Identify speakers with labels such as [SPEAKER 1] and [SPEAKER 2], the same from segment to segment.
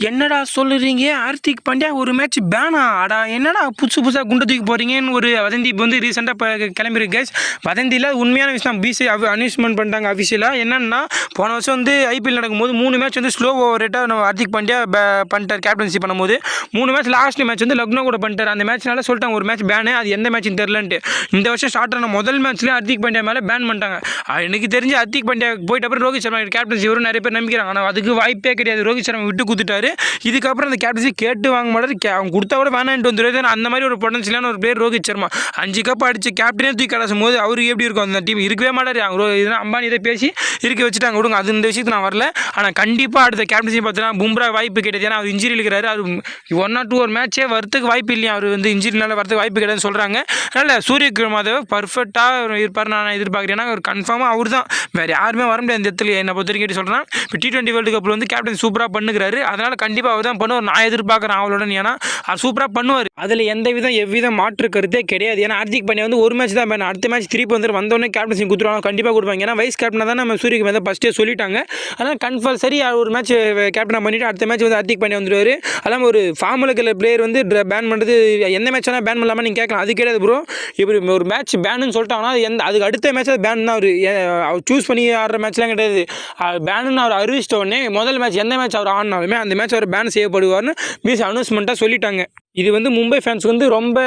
[SPEAKER 1] என்னடா சொல்லுறீங்க? ஹார்திக் பாண்டியா ஒரு மேட்ச் பேனா அடா என்னடா புதுசு புதுசாக குண்டை தூக்கி போகிறீங்கன்னு ஒரு வதந்தி இப்போ வந்து ரீசெண்டாக இப்போ கிளம்பிருக்கு கேஸ் வதந்தியில் உண்மையான விஷயம் பிசி அனௌன்ஸ்மெண்ட் பண்ணிட்டாங்க அஃபிஷியலாக என்னென்னா போன வருஷம் வந்து ஐபிஎல் நடக்கும்போது மூணு மேட்ச் வந்து ஸ்லோ ஓவர் ரேட்டாக நம்ம ஹர்திக் பாண்டியா பண்ணிட்டார் கேப்டன்சி பண்ணும்போது. மூணு மேட்ச் லாஸ்ட் மேட்ச் வந்து லக்னோ கூட பண்ணிட்டார். அந்த மேட்ச்னால சொல்லிட்டாங்க ஒரு மேட்ச் பேனு அது எந்த மேட்ச்னு தெரிலன்ட்டு இந்த வருஷம் ஸ்டார்ட் ஆன முதல் மேட்ச்லேயே ஹர்திக் பாண்டியா மேலே பேன் பண்ணிட்டாங்க. எனக்கு தெரிஞ்சு ஹர்திக் பாண்டியா போயிட்ட அப்புறம் ரோஹித் சர்மா கேப்டன்சி வரும் நிறைய பேர் நம்பிக்கிறாங்க. ஆனால் அதுக்கு வாய்ப்பே கிடையாது. ரோஹித் சர்மா விட்டு கொடுத்துட்டாரு இதுக்கப்புறம் அந்த கேப்டன்சி கேட்டு வாங்க மாட்டாரு. கே- அவங்க கொடுத்தா கூட வேணான்ட்டு வந்துடுவாரு அந்த மாதிரி ஒரு பொட்டன்சியலான ஒரு பிளேயர் ரோஹித் சர்மா. அஞ்சு கப் அடிச்சு கேப்டனே தூக்கி கடாசும் போது அவருக்கு எப்படி இருக்கும்? அந்த டீம் இருக்கவே மாட்டார். அவங்க இதெல்லாம் அம்பானி இதை பேசி இருக்க வச்சுட்டாங்க. விடுங்க அது இந்த விஷயத்துக்கு நான் வரல. ஆனால் கண்டிப்பாக அடுத்த கேப்டன்சி பார்த்தீங்கன்னா பும்ரா வாய்ப்பு கிடையாது. ஏன்னா அவர் இன்ஜுரி இருக்கிறாரு அவர் ஒன் ஆர் டூ ஒரு மேட்ச்சே வரத்துக்கு வாய்ப்பு இல்லையா? அவர் வந்து இன்ஜுரினால வரதுக்கு வாய்ப்பு கிடையாதுன்னு சொல்கிறாங்க அதனால் சூரிய மாதவ் பர்ஃபெக்டாக இருப்பார் நான் எதிர்பார்க்குறேன். ஏன்னா அவர் கன்ஃபார்மாக அவர் தான் வேறு யாருமே வர முடியாது இந்த இடத்துல. என்னை பொறுத்த வரைக்கும் சொல்கிறேன் இப்போ டி டுவெண்ட்டி வேர்ல்டு கப்பில் வந்து கேப்டன் சூப்பராக பண்ணுகிறாரு. அதனால் கண்டிப்பாக அவர் தான் பண்ணுவார். நான் எதிர்பார்க்குறேன் அவளுடன் ஏன்னா அவர் சூப்பராக பண்ணுவார். அதில் எந்த விதம் எவ்வித மாற்று கருத்தே கிடையாது. ஏன்னா ஹார்திக் பாண்டியா வந்து ஒரு மேட்ச் தான். அடுத்த மேட்ச் திருப்பி வந்து வந்தோடனே கேப்டன்சி கொடுத்துருவாங்க கண்டிப்பாக கொடுப்பாங்க. ஏன்னா வைஸ் கேப்டனாக தான் நம்ம சூரியக்கு வந்து ஃபஸ்ட்டே சொல்லிட்டாங்க. அதனால் கன்ஃபல்சரி ஒரு மேட்ச் கேப்டனாக பண்ணிவிட்டு அடுத்த மேட்ச் வந்து ஹார்திக் பாண்டியா வந்துடுவார் அதெல்லாம் ஒரு ஃபார்மில் இருக்கிற பிளேயர் வந்து பேன் பண்ணுறது எந்த மேட்ச் வேணால் பேன் பண்ணலாமா நீங்கள் கேட்கலாம் அது கிடையாது ப்ரோ இப்படி ஒரு மேட்ச் பேனுன்னு சொல்லிட்டாங்கன்னா அது எந்த அதுக்கு அடுத்த மேட்ச் பேன் தான். அவர் அவர் சூஸ் பண்ணி ஆடுற மேட்ச்லாம் கிடையாது. பேனுன்னு அவர் அறிவிச்சிட்ட உடனே முதல் மேட்ச் எந்த மேட்ச் அவர் ஆடினாலுமே அந்த மேட்ச் அவர் பேன் செய்யப்படுவார்னு பிசி அனௌன்ஸ்மெண்ட்டாக சொல்லிட்டாங்க. இது வந்து மும்பை ஃபேன்ஸ்க்கு வந்து ரொம்ப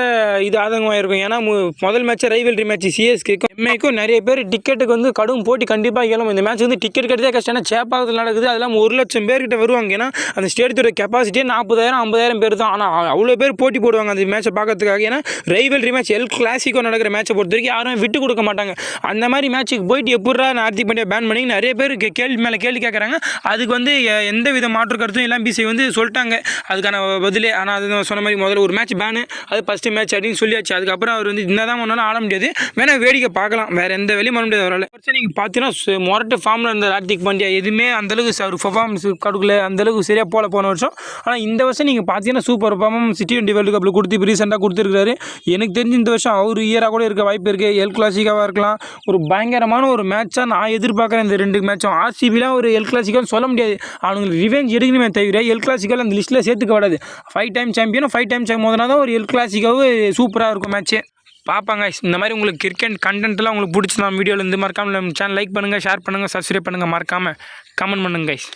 [SPEAKER 1] இது ஆதங்கமாக இருக்கும். ஏன்னா முதல் மேட்ச் ரைவல்ரி மேட்ச் சிஎஸ்கேக்கும் எம்ஐக்கும் நிறைய பேர் டிக்கெட்டுக்கு வந்து கடும் போட்டி கண்டிப்பாக இயலும். இந்த மேட்ச் வந்து டிக்கெட் கிடைச்சே கஷ்டம். ஏன்னா சேப்பாக்கத்தில் நடக்குது. அதெல்லாம் ஒரு லட்சம் பேர்கிட்ட வருவாங்க. ஏன்னா அந்த ஸ்டேடியத்தோட கெப்பாசிட்டியே நாற்பதாயிரம் ஐம்பதாயிரம் பேர் தான். ஆனால் அவ்வளோ பேர் போட்டி போடுவாங்க அந்த மேட்ச்சை பார்க்கறதுக்காக. ஏன்னா ரைவல்ரி மேட்ச் எல் கிளாசிக்கோ நடக்கிற மேட்சை பொறுத்த வரைக்கும் யாரும் விட்டு கொடுக்க மாட்டாங்க. அந்த மாதிரி மேட்ச்சுக்கு போயிட்டு எப்படா நார்த்தி பாண்டியா பேன் பண்ணி நிறைய பேர் கேள்வி மேலே கேள்வி கேட்குறாங்க அதுக்கு வந்து எந்த வித மாற்று கருத்தும் எல்லாம் பிசி வந்து சொல்லிட்டாங்க. அதுக்கான பதிலே ஆனால் அது நான் சொன்ன மாதிரி முதல்ல ஒரு மேட்ச் பேனு அது ஃபஸ்ட்டு மேட்ச் அப்படின்னு சொல்லியாச்சு. அதுக்கப்புறம் அவர் வந்து என்ன தான் ஒன்றாலும் ஆட முடியாது. வேணால் வேடிக்கை பார்க்கலாம். வேறு எந்த வேலையும் பண்ண முடியாது அவரால். ஃபர்ஸ்ட் நீங்கள் பார்த்தீங்கன்னா மொரட்டு ஃபார்மில் இருந்த ஹார்திக் பாண்டியா எதுவுமே அந்தளவுக்கு அவர் பர்ஃபார்மன்ஸ் கொடுக்கல. அந்தளவுக்கு சரியாக போல போன வருஷம். ஆனால் இந்த வருஷம் நீங்கள் பார்த்தீங்கன்னா super performance T twenty world கப்பில் கொடுத்து இப்போ ரீசெண்டாக கொடுத்துருக்காரு எனக்கு தெரிஞ்சு இந்த வருஷம் அவர் இயராக கூட இருக்க வாய்ப்பு இருக்குது எல் கிளாசிக்காவாக இருக்கலாம். ஒரு பயங்கரமான ஒரு மேட்சாக நான் எதிர்பார்க்குறேன் இந்த ரெண்டு மேட்சும் ஆர்சிபிலாம் ஒரு எல் கிளாசிக்கல்னு சொல்ல முடியாது. அவங்களுக்கு ரிவெஞ்ச் எடுக்கணுமே தவிர எல் கிளாசிக்கல் அந்த லிஸ்ட்டில் சேர்த்துக்க கூடாது. Five time champion five time champion முதல்ல தான் ஒரு எல் கிளாசிக்காவும் சூப்பராக இருக்கும் மேட்ச்சு பார்ப்பாங்க இந்த மாதிரி உங்களுக்கு கிரிக்கெட் கண்டென்ட்லாம் உங்களுக்கு பிடிச்சி நான் வீடியோவில் இருந்து மறக்காமல் நம்ம சேனல் லைக் பண்ணுங்கள் ஷேர் பண்ணுங்கள் சப்ஸ்கிரைப் பண்ணுங்கள் மறக்காமல் கமெண்ட் பண்ணுங்க கைஸ்